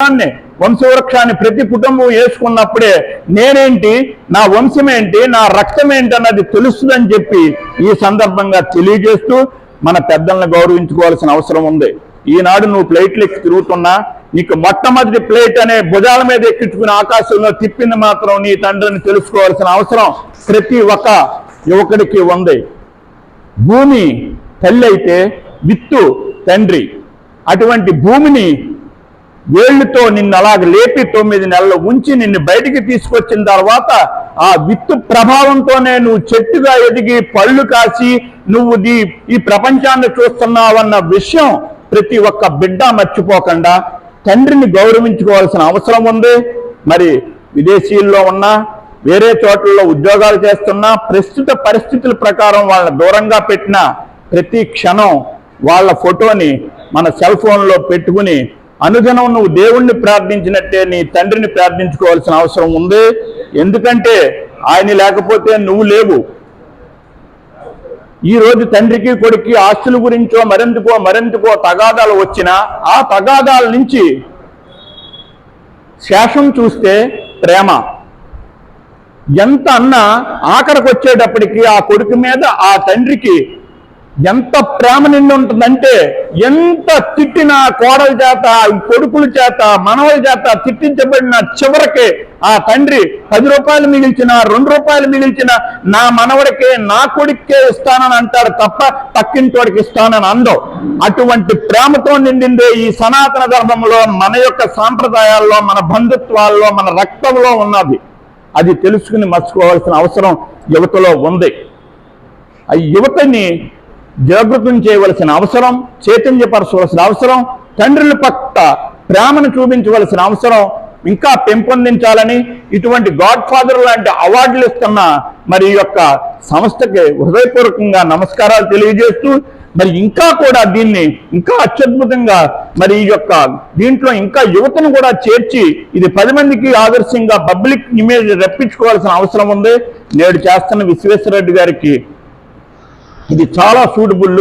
వంశాన్ని వంశవృక్షాన్ని ప్రతి కుటుంబం వేసుకున్నప్పుడే నేనేంటి నా వంశం ఏంటి నా రక్తం ఏంటి అన్నది తెలుస్తుందని చెప్పి ఈ సందర్భంగా తెలియజేస్తూ మన పెద్దలను గౌరవించుకోవాల్సిన అవసరం ఉంది. ఈనాడు నువ్వు ప్లేట్లు ఎక్కి తిరుగుతున్నా నీకు మొట్టమొదటి ప్లేట్ అనే భుజాల మీద ఎక్కించుకుని ఆకాశంలో తిప్పింది మాత్రం నీ తండ్రిని తెలుసుకోవాల్సిన అవసరం ప్రతి ఒక్క యువకుడికి ఉంది. భూమి తల్లి అయితే విత్తు తండ్రి. అటువంటి భూమిని వేళ్ళతో నిన్ను అలాగ లేపి తొమ్మిది నెలలు ఉంచి నిన్ను బయటికి తీసుకొచ్చిన తర్వాత ఆ విత్తు ప్రభావంతోనే నువ్వు చెట్టుగా ఎదిగి పళ్ళు కాసి నువ్వు దీ ఈ ప్రపంచాన్ని చూస్తున్నావన్న విషయం ప్రతి ఒక్క బిడ్డ మర్చిపోకుండా తండ్రిని గౌరవించుకోవాల్సిన అవసరం ఉంది. మరి విదేశీల్లో ఉన్నా వేరే చోట్లలో ఉద్యోగాలు చేస్తున్నా ప్రస్తుత పరిస్థితుల ప్రకారం వాళ్ళని దూరంగా పెట్టిన ప్రతి క్షణం వాళ్ళ ఫోటోని మన సెల్ ఫోన్లో పెట్టుకుని అనుదినం నువ్వు దేవుణ్ణి ప్రార్థించినట్టే నీ తండ్రిని ప్రార్థించుకోవాల్సిన అవసరం ఉంది. ఎందుకంటే ఆయన లేకపోతే నువ్వు లేవు. ఈ రోజు తండ్రికి కొడుక్కి ఆస్తుల గురించో మరెందుకో మరెందుకో తగాదాలు వచ్చినా ఆ తగాదాల నుంచి శేషం చూస్తే ప్రేమ. ఎంత అన్నా ఆఖరికి వచ్చేటప్పటికి ఆ కొడుకు మీద ఆ తండ్రికి ఎంత ప్రేమ నిండి ఉంటుందంటే ఎంత తిట్టిన కోడల చేత కొడుకుల చేత మనవల చేత తిట్టించబడిన చివరికి ఆ తండ్రి పది రూపాయలు మిగిల్చిన రెండు రూపాయలు మిగిల్చిన నా మనవడికే నా కొడుక్కే ఇస్తానని అంటాడు తప్ప పక్కింటోడికి ఇస్తానని అందం. అటువంటి ప్రేమతో నిండిందే ఈ సనాతన ధర్మంలో మన యొక్క సాంప్రదాయాల్లో మన బంధుత్వాల్లో మన రక్తంలో ఉన్నది. అది తెలుసుకుని మర్చుకోవాల్సిన అవసరం యువతలో ఉంది. ఆ యువతని జాగృతం చేయవలసిన అవసరం చైతన్యపరచవలసిన అవసరం తండ్రుల పట్ల ప్రేమను చూపించవలసిన అవసరం ఇంకా పెంపొందించాలని ఇటువంటి గాడ్ ఫాదర్ లాంటి అవార్డులు ఇస్తున్న మరి ఈ యొక్క సంస్థకి హృదయపూర్వకంగా నమస్కారాలు తెలియజేస్తూ మరి ఇంకా కూడా దీన్ని ఇంకా అత్యద్భుతంగా మరి ఈ యొక్క దీంట్లో ఇంకా యువతను కూడా చేర్చి ఇది పది మందికి ఆదర్శంగా పబ్లిక్ ఇమేజ్ రప్పించుకోవాల్సిన అవసరం ఉంది. నేడు చేస్తున్న విశ్వేశ్వరరెడ్డి గారికి ఇది చాలా సూటబుల్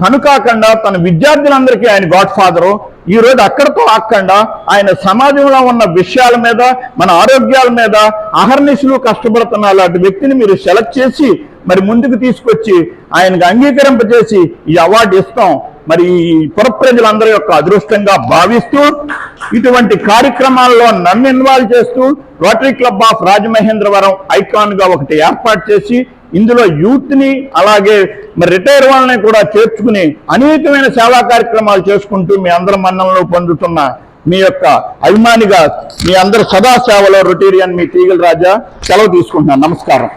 తను కాకుండా తన విద్యార్థులందరికీ ఆయన గాడ్ ఫాదరు. ఈ రోజు అక్కడతో ఆకుండా ఆయన సమాజంలో ఉన్న విషయాల మీద మన ఆరోగ్యాల మీద అహర్నిశలు కష్టపడుతున్న అలాంటి వ్యక్తిని మీరు సెలెక్ట్ చేసి మరి ముందుకు తీసుకొచ్చి ఆయనకు అంగీకరింపజేసి ఈ అవార్డు ఇస్తాం. మరి ఈ పుర ప్రజలందరి యొక్క అదృష్టంగా భావిస్తూ ఇటువంటి కార్యక్రమాల్లో నన్ను ఇన్వాల్వ్ చేస్తూ రోటరీ క్లబ్ ఆఫ్ రాజమహేంద్రవరం ఐకాన్గా ఒకటి ఏర్పాటు చేసి ఇందులో యూత్ని అలాగే మరి రిటైర్ వాళ్ళని కూడా చేర్చుకుని అనేకమైన సేవా కార్యక్రమాలు చేసుకుంటూ మీ అందరి మన్నంలో పొందుతున్న మీ యొక్క అభిమానిగా మీ అందరి సదా సేవలో రొటీరియన్ మీ తీగల రాజా సెలవు తీసుకుంటున్నాను. నమస్కారం.